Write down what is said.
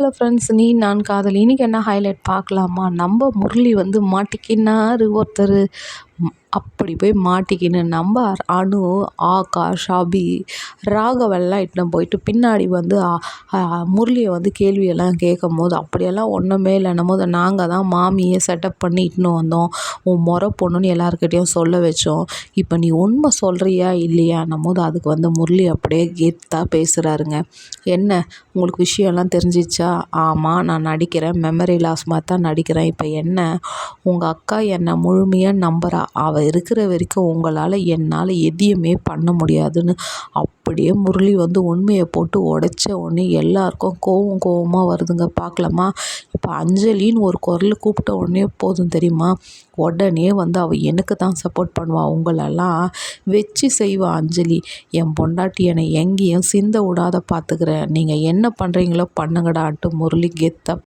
Hello friends நீ நான் காதல். இன்றைக்கி என்ன ஹைலைட் பார்க்கலாமா? நம்ம முரளி வந்து மாட்டிக்கினாரு ஒருத்தர். அப்படி போய் மாட்டிக்கின்னு நம்ம அனு ஆகாஷ் அபி ராகவெல்லாம் இட்டுன்னு போயிட்டு பின்னாடி வந்து முரளியை வந்து கேள்வியெல்லாம் கேட்கும் போது அப்படியெல்லாம் ஒன்றுமே இல்லைன்னும் போது நாங்கள் தான் மாமியை செட்டப் பண்ணி இட்டுன்னு வந்தோம். உன் முறை பொண்ணுன்னு எல்லாருக்கிட்டேயும் சொல்ல வச்சோம். இப்போ நீ உண்மை சொல்கிறியா இல்லையான்னும் போது அதுக்கு வந்து முரளி அப்படியே கெத்தாக பேசுகிறாருங்க என்ன உங்களுக்கு விஷயம்லாம் தெரிஞ்சிச்சா? ஆமாம் நான் நடிக்கிறேன். மெமரி லாஸ் மாதிரி தான் நடிக்கிறேன். இப்போ என்ன உங்கள் அக்கா என்னை முழுமையாக நம்புகிறா அவள் இருக்கிற வரைக்கும் உங்களால் என்னால் எதையுமே பண்ண முடியாதுன்னு அப்படியே முரளி வந்து உண்மையை போட்டு உடச்ச உடனே எல்லாருக்கும் கோவம் கோவமாக வருதுங்க. பார்க்கலாமா? இப்போ அஞ்சலின்னு ஒரு குரல் கூப்பிட்ட உடனே போதும் தெரியுமா? உடனே வந்து அவள் எனக்கு தான் சப்போர்ட் பண்ணுவாள் உங்களெல்லாம் வச்சு செய்வாள் அஞ்சலி. என் பொண்டாட்டி என்னை எங்கேயும் சிந்த விடாத பார்த்துக்கிறேன் நீங்கள் என்ன பண்ணுறீங்களோ பண்ணுங்கடான்ட்டு முரளி கெத்தாக